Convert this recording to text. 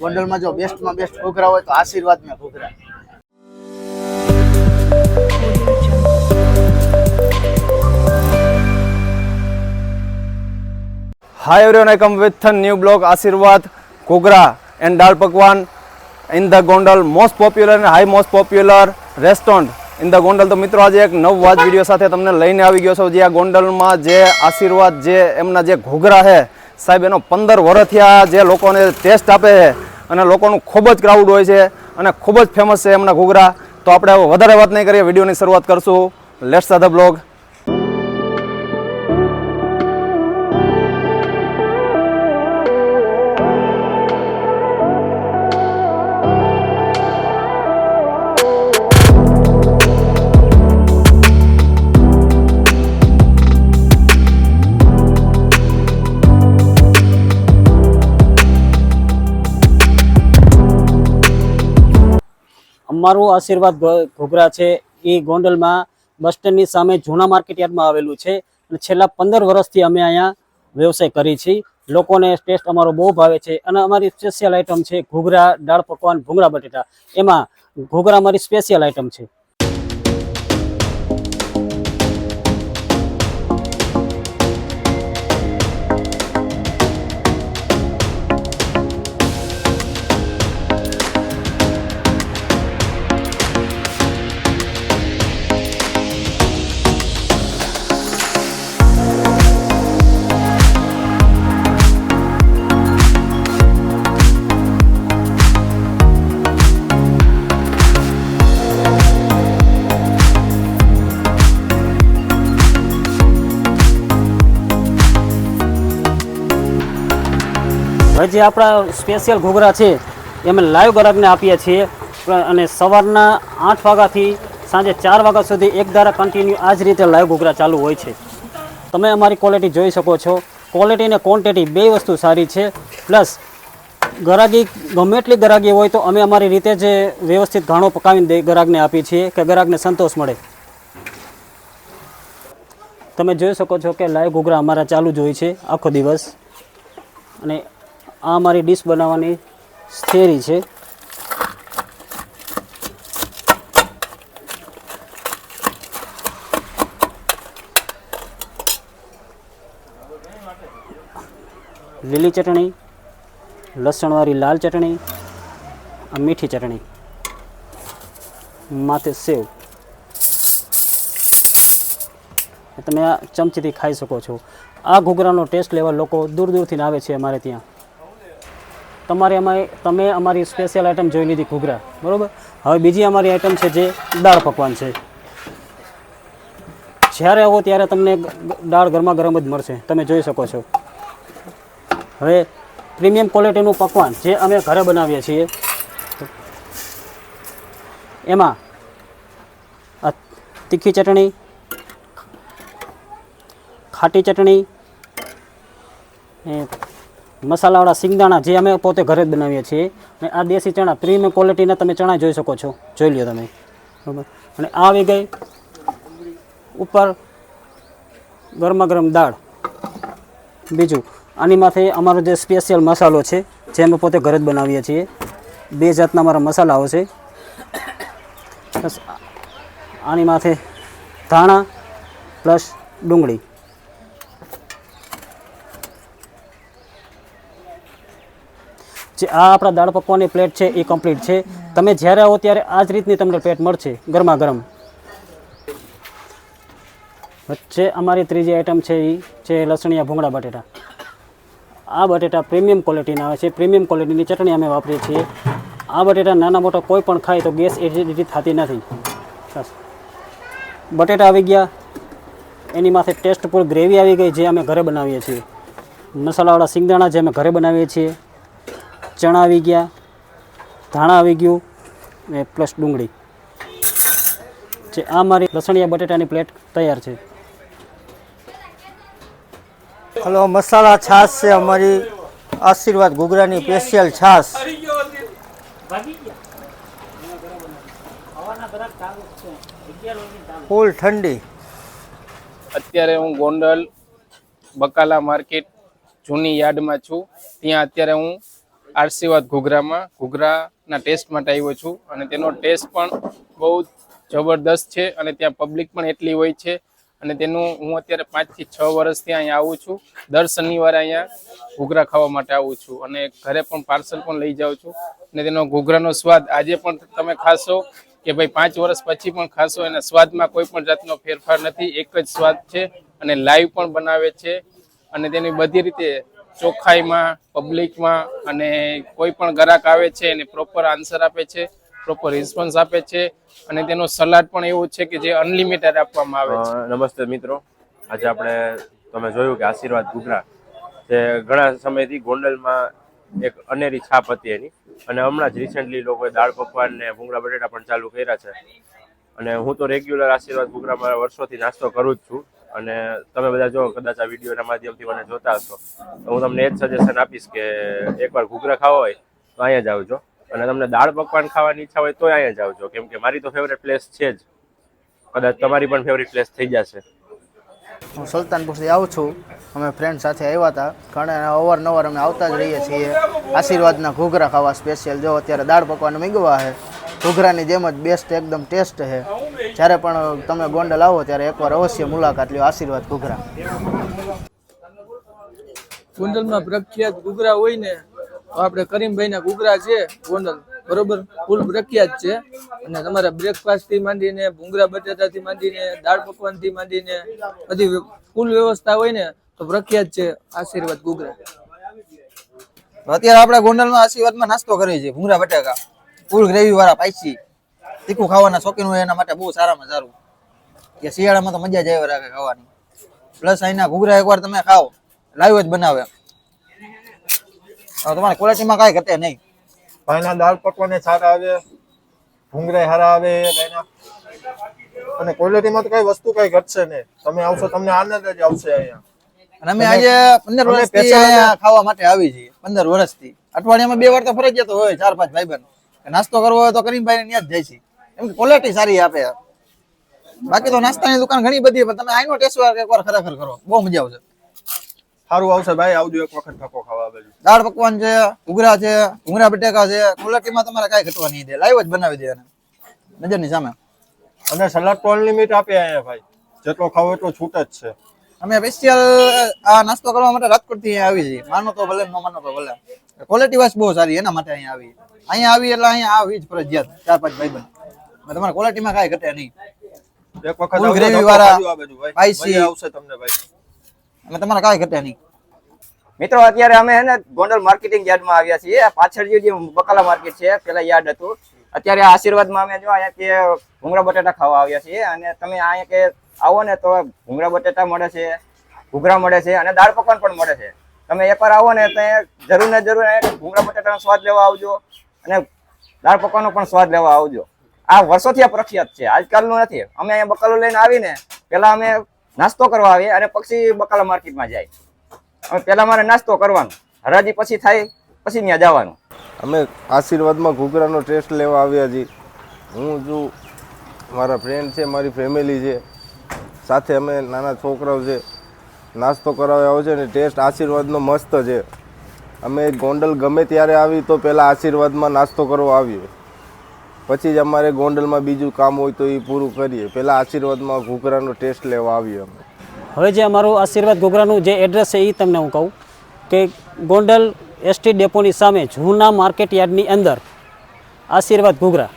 ગોંડલમાં જો બેસ્ટમાં બેસ્ટ ઘૂઘરા હોય તો આશીર્વાદના ઘૂઘરા Hi everyone, I come with a new blog Asirvad Kogra and Dal Pakwan in the Gondal most popular and high most popular restaurant in the Gondal તો મિત્રો આજે એક નવ વાજ વીડિયો સાથે તમને લઈને આવી ગયો છું જે આ ગોંડલમાં જે આશીર્વાદ જે એમના જે ઘોઘરા છે સાહેબ, એનો પંદર વર્ષથી આ જે લોકોને ટેસ્ટ આપે છે અને લોકોનું ખૂબ જ ક્રાઉડ હોય છે અને ખૂબ જ ફેમસ છે એમના ઘૂઘરા. તો આપણે વધારે વાત નહીં કરીએ, વિડીયોની શરૂઆત કરશું. લેટ્સ ધ બ્લોગ અમારું આશીર્વાદ ઘોઘરા છે. એ ગોંડલમાં બસ સ્ટેન્ડની સામે જૂના માર્કેટ યાર્ડમાં આવેલું છે અને છેલ્લા પંદર વર્ષથી અમે અહીંયા વ્યવસાય કરી છીએ. લોકોને ટેસ્ટ અમારો બહુ ભાવે છે અને અમારી સ્પેશિયલ આઇટમ છે ઘૂઘરા, દાળ પકવાન ભૂંગળા બટેટા. એમાં ઘૂઘરા અમારી સ્પેશિયલ આઇટમ છે. જે આપણા સ્પેશિયલ ઘૂઘરા છે એ અમે લાઈવ ગ્રાહકને આપીએ છીએ. અને સવારના આઠ વાગ્યાથી સાંજે ચાર વાગ્યા સુધી એક ધારા કન્ટિન્યુ આ જ રીતે લાઈવ ઘૂઘરા ચાલુ હોય છે. તમે અમારી ક્વોલિટી જોઈ શકો છો. ક્વોલિટી અને ક્વોન્ટિટી બે વસ્તુ સારી છે. પ્લસ ગરાગી ગમે એટલી ગરાગી હોય તો અમે અમારી રીતે જે વ્યવસ્થિત ઘાણો પકાવીને ગરાગને આપીએ છીએ કે ગરાગને સંતોષ મળે. તમે જોઈ શકો છો કે લાઈવ ઘૂઘરા અમારા ચાલુ જ હોય છે આખો દિવસ. અને આ મારી ડીશ બનાવવાની થેરી છે. લીલી ચટણી, લસણવાળી લાલ ચટણી મીઠી ચટણી. માથે સેવ. તમે આ ચમચીથી ખાઈ શકો છો. આ ઘૂઘરાનો ટેસ્ટ લેવા લોકો દૂર દૂરથી આવે છે અમારે ત્યાં. તમારે અમારે તમે અમારી સ્પેશિયલ આઇટમ જોઈ લીધી ઘૂઘરા. બરાબર? હવે બીજી અમારી આઇટમ છે જે દાળ પકવાન છે. જ્યારે આવો ત્યારે તમને દાળ ગરમા ગરમ જ મળશે. તમે જોઈ શકો છો. હવે પ્રીમિયમ ક્વોલિટીનું પકવાન જે અમે ઘરે બનાવીએ છીએ. એમાં તીખી ચટણી, ખાટી ચટણી મસાલાવાળા સિંગદાણા જે અમે પોતે ઘરે જ બનાવીએ છીએ. અને આ દેશી ચણા પ્રીમિયમ ક્વોલિટીના તમે ચણા જોઈ શકો છો. જોઈ લ્યો તમે. બરાબર? અને આવી ગઈ ઉપર ગરમા ગરમ દાળ. બીજું, આની માથે અમારો જે સ્પેશિયલ મસાલો છે, જે અમે પોતે ઘરે જ બનાવીએ છીએ. બે જાતના અમારા મસાલાઓ છે. બસ, આની માથે ધાણા પ્લસ ડુંગળી. જે આ આપણા દાળ પકવાની પ્લેટ છે, એ કમ્પ્લીટ છે. તમે જ્યારે આવો ત્યારે આ જ રીતની તમને પ્લેટ મળશે ગરમા ગરમ વચ્ચે અમારી ત્રીજી આઈટમ છે એ છે લસણિયા ભૂંગળા બટેટા. આ બટેટા પ્રીમિયમ ક્વોલિટીના આવે છે. પ્રીમિયમ ક્વોલિટીની ચટણી અમે વાપરીએ છીએ. આ બટેટા નાના મોટા કોઈ પણ ખાય તો ગેસ એસિડિટી થતી નથી. બસ. બટેટા આવી ગયા. એની માથે ટેસ્ટફુલ ગ્રેવી આવી ગઈ, જે અમે ઘરે બનાવીએ છીએ. મસાલાવાળા સિંગદાણા જે અમે ઘરે બનાવીએ છીએ. ચણા આવી ગયા ધાણા આવી ગયું ને પ્લસ ડુંગળી. જે આ મારી લસણિયા બટેટાની પ્લેટ તૈયાર છે. હલો મસાલા છાશ છે અમારી આશીર્વાદ ઘૂઘરાની સ્પેશિયલ છાશ. ફૂલ ઠંડી. અત્યારે હું ગોંડલ બકાલા માર્કેટ જૂની યાર્ડમાં છું. ત્યાં અત્યારે હું આશીર્વાદ ઘૂઘરામાં. ઘૂઘરાના ટેસ્ટ માટે આવ્યો છું અને તેનો ટેસ્ટ પણ બહુ જબરદસ્ત છે અને ત્યાં પબ્લિક પણ એટલી હોય છે. અને તેનું હું અત્યારે પાંચથી છ વર્ષથી અહીંયા આવું છું. દર શનિવારે અહીંયા ઘૂઘરા ખાવા માટે આવું છું અને ઘરે પણ પાર્સલ પણ લઈ જાઉં છું. અને તેનો ઘૂઘરાનો સ્વાદ આજે પણ તમે ખાશો કે ભાઈ પાંચ વર્ષ પછી પણ ખાશો એના સ્વાદમાં કોઈ પણ જાતનો ફેરફાર નથી. એક જ સ્વાદ છે અને લાઈવ પણ બનાવે છે. અને તેની બધી રીતે ચોખ્ખાઈમાં પબ્લિકમાં અને કોઈ પણ ગ્રાહક આવે છે એને પ્રોપર આન્સર આપે છે પ્રોપર રિસ્પોન્સ આપે છે અને તેનો સલાડ પણ એવો છે કે જે અનલિમિટેડ આપવામાં આવે નમસ્તે મિત્રો. આજે આપણે તમે જોયું કે આશીર્વાદ ઘૂઘરા જે ઘણા સમયથી ગોંડલમાં એક અનેરી છાપ હતી એની. અને હમણાં જ રિસેન્ટલી લોકોએ દાળ પકવાન ને ભૂંગળા બટેટા પણ ચાલુ કર્યા છે. અને હું તો રેગ્યુલર આશીર્વાદ ઘૂઘરામાં વર્ષોથી નાસ્તો કરું જ છું. અને તમે બધા જો કદાચ આ વિડીયોના માધ્યમથી મને જોતા હશો, તો હું તમને એ જ સજેશન આપીશ કે એકવાર ઘૂઘરા ખાવા હોય તો અહીંયા જ આવજો. અને તમને દાળ પકવાન ખાવાની ઈચ્છા હોય તો અહીંયા જ આવજો. કેમ કે મારી તો ફેવરેટ પ્લેસ છે જ. કદાચ તમારી પણ ફેવરેટ પ્લેસ થઈ જશે. હું સુલતાનપુરથી આવું છું. અમે ફ્રેન્ડ સાથે આવ્યા હતા. ઘણા અવારનવાર અમે આવતા જ રહીએ છીએ. આશીર્વાદના ઘૂઘરા ખાવા સ્પેશિયલ જો અત્યારે દાળ પકવાન મીગવા છે ઘૂઘરાની જેમ જ બેસ્ટ એકદમ ટેસ્ટ છે જ્યારે પણ તમે ગોંડલ આવો ત્યારે એકવાર અવશ્ય મુલાકાત લ્યો. આશીર્વાદ ઘૂઘરા. ગોંડલમાં પ્રખ્યાત ઘૂઘરા હોય ને તો આપણે કરીમભાઈના ઘૂઘરા છે ગોંડલ. બરોબર? ફૂલ પ્રખ્યાત છે. અને તમારા બ્રેકફાસ્ટથી માંડીને ભૂંગરા બટાટા થી માંડીને દાળ પકવાનથી માંડીને બધી ફૂલ વ્યવસ્થા હોય ને તો પ્રખ્યાત છે. આશીર્વાદ ઘૂઘરા. અત્યારે આપણા ગોંડલમાં આશીર્વાદમાં નાસ્તો કરીએ છીએ. ભૂંગળા બટાકા ફૂલ ગ્રેવી વાળા પાઈસી તીખું ખાવાના શોખીન હોય એના માટે બહુ સારામાં સારું. કે શિયાળામાં તો મજા જ આવે રાખે ખાવાની. પ્લસ અહીંના ઘૂઘરા એકવાર તમે ખાઓ લાઈવ જ બનાવે. તમારે ક્વોલિટીમાં કાંઈ ઘટે નહીં. ભાઈના દાળ પકવાને સારા આવે ઘૂંઘરા સારા આવે ભાઈના. અને ક્વોલિટીમાં તો કઈ વસ્તુ કઈ ઘટશે નહીં. તમે આવશો તમને આનંદ જ આવશે અહીંયા. અને અમે આજે પંદર વર્ષ વર્ષથી ખાવા માટે આવી છીએ પંદર વર્ષથી. અઠવાડિયામાં બે વાર તો ફરજિયાત હોય ચાર પાંચ ભાઈ નાસ્તો કરવો હોય તો કરીમભાઈ ત્યાં જ જાય છે. એમ કે ક્વોલિટી સારી આપે. બાકી તો નાસ્તાની દુકાન ઘણી બધી પણ તમે આઈનો ટેસ્ટ એકવાર ખરેખર કરો. બહુ મજા આવશે. સારું આવશે ભાઈ આવજો એક વખત ઠકો ખાવા બાજુ. દાળ પકવાન છે ઉગરા છે ઉગરા બટેકા છે ક્વોલિટીમાં તમારે કાંઈ ઘટવા નહીં દે. લાઈવ જ બનાવી દે એને. નજરની સામે. અને સલાડ તો અનલિમિટ આપે અહીંયા ભાઈ. જેટલો ખાવો એટલો છૂટ જ છે. અમે સ્પેશિયલ આ નાસ્તો કરવા માટે રાજકોટથી અહીંયા આવી છીએ. માનો તો ભલે ન માનો તો ભલે. ક્વોલિટી વાઇઝ બહુ સારી એના માટે અહીંયા આવી. અહીંયા આવી એટલે અહીંયા આવી જ ફરજિયાત. ચાર પાંચ ભાઈ તમારે ક્વોલિટીમાં કાંઈ ઘટે નહીં. એક વખત gravy વાળા, spicy. આવશે તમને ભાઈ. અને તમારે કાંઈ ઘટે નહીં. મિત્રો અત્યારે અમે હે ને ગોંડલ માર્કેટિંગ યાર્ડમાં આવ્યા છીએ. પાછળ જે બકાલા માર્કેટ છે પેલા યાર્ડ હતું. અત્યારે આ આશીર્વાદમાં અમે જો અહીંયા કે ભૂંગળા બટાટા ખાવા આવ્યા છીએ. અને તમે અહીંયા કે આવો ને તો ભૂંગળા બટાટા મળે છે ઘૂઘરા મળે છે અને દાળ પકવાન પણ મળે છે. તમે એકવાર આવો ને તો જરૂર ને જરૂર અહીંયા ભૂંગળા બટાટાનો સ્વાદ લેવા આવજો. અને દાળ પકવાનો પણ સ્વાદ લેવા આવજો. આ વર્ષોથી આ પ્રખ્યાત છે. આજકાલનું નથી. અમે અહીંયા બકાલો લઈને આવીને પેલા અમે નાસ્તો કરવા આવીએ અને પછી બકાલા માર્કેટમાં જાય. અમે પેલા મારે નાસ્તો કરવાનો. હરાજી પછી થાય, પછી ત્યાં જવાનું. અમે આશીર્વાદમાં ઘૂઘરાનો ટેસ્ટ લેવા આવ્યા છીએ. હું જો મારા ફ્રેન્ડ છે, મારી ફેમિલી છે. સાથે અમે નાના છોકરાઓ છે. નાસ્તો કરાવે આવ્યો છે અને ટેસ્ટ આશીર્વાદનો મસ્ત છે. અમે ગોંડલ ગમે ત્યારે આવી તો પહેલાં આશીર્વાદમાં નાસ્તો કરવા આવીએ. પછી જ અમારે ગોંડલમાં બીજું કામ હોય તો એ પૂરું કરીએ. પહેલાં આશીર્વાદમાં ઘૂઘરાનો ટેસ્ટ લેવા આવીએ અમે. હવે જે અમારું આશીર્વાદ ઘૂઘરાનું જે એડ્રેસ છે એ તમને હું કહું કે ગોંડલ એસટી ડેપોની સામે જૂના માર્કેટ યાર્ડની અંદર આશીર્વાદ ઘૂઘરા.